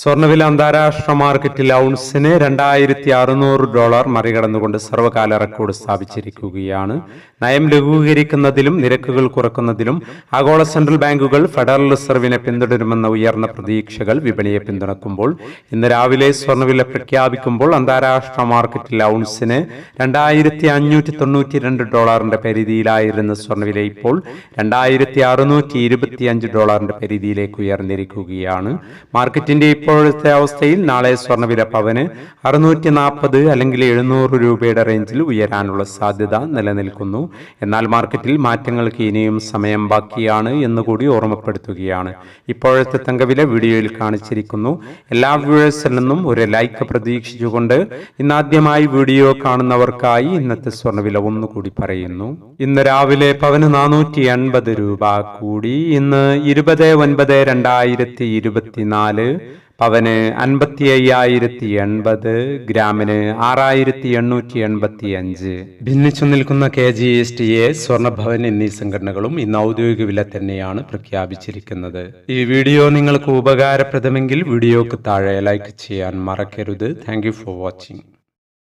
സ്വർണവില അന്താരാഷ്ട്ര മാർക്കറ്റിൽ ഔൺസിന് രണ്ടായിരത്തി അറുന്നൂറ് ഡോളർ മറികടന്നുകൊണ്ട് സർവകാല റെക്കോർഡ് സ്ഥാപിച്ചിരിക്കുകയാണ്. നയം ലഘൂകരിക്കുന്നതിലും നിരക്കുകൾ കുറക്കുന്നതിലും ആഗോള സെൻട്രൽ ബാങ്കുകൾ ഫെഡറൽ റിസർവിനെ പിന്തുടരുമെന്ന ഉയർന്ന പ്രതീക്ഷകൾ വിപണിയെ പിന്തുണക്കുമ്പോൾ ഇന്ന് രാവിലെ സ്വർണവില പ്രഖ്യാപിക്കുമ്പോൾ അന്താരാഷ്ട്ര മാർക്കറ്റിൽ ഔൺസിന് രണ്ടായിരത്തി അഞ്ഞൂറ്റി തൊണ്ണൂറ്റി രണ്ട് ഡോളറിന്റെ പരിധിയിലായിരുന്ന സ്വർണവില ഇപ്പോൾ രണ്ടായിരത്തി അറുന്നൂറ്റി ഇരുപത്തി അഞ്ച് ഡോളറിന്റെ പരിധിയിലേക്ക് ഉയർന്നിരിക്കുകയാണ്. മാർക്കറ്റിന്റെ ഇപ്പോഴത്തെ അവസ്ഥയിൽ നാളെ സ്വർണവില പവന് അറുന്നൂറ്റി നാൽപ്പത് അല്ലെങ്കിൽ എഴുന്നൂറ് രൂപയുടെ റേഞ്ചിൽ ഉയരാനുള്ള സാധ്യത നിലനിൽക്കുന്നു. എന്നാൽ മാർക്കറ്റിൽ മാറ്റങ്ങൾക്ക് ഇനിയും സമയം ബാക്കിയാണ് എന്നുകൂടി ഓർമ്മപ്പെടുത്തുകയാണ്. ഇപ്പോഴത്തെ തങ്കവില വീഡിയോയിൽ കാണിച്ചിരിക്കുന്നു. എല്ലാ വ്യൂവേഴ്സിൽ നിന്നും ഒരു ലൈക്ക് പ്രതീക്ഷിച്ചുകൊണ്ട് ഇന്നാദ്യമായി വീഡിയോ കാണുന്നവർക്കായി ഇന്നത്തെ സ്വർണവില ഒന്നുകൂടി പറയുന്നു. ഇന്ന് രാവിലെ പവന് നാനൂറ്റി എൺപത് രൂപ കൂടി. ഇന്ന് ഇരുപത് ഒൻപത് രണ്ടായിരത്തി ഇരുപത്തിനാല് പവന് അൻപത്തി അയ്യായിരത്തി എൺപത് ഗ്രാമിന് ആറായിരത്തി എണ്ണൂറ്റി എൺപത്തി അഞ്ച് ഭിന്നിച്ചു നിൽക്കുന്ന K G S T A Swarnabhavan എന്നീ സംഘടനകളും ഇന്ന് ഔദ്യോഗിക വില തന്നെയാണ് പ്രഖ്യാപിച്ചിരിക്കുന്നത്. ഈ വീഡിയോ നിങ്ങൾക്ക് ഉപകാരപ്രദമെങ്കിൽ വീഡിയോക്ക് താഴെ ലൈക്ക് ചെയ്യാൻ മറക്കരുത്. Thank for watching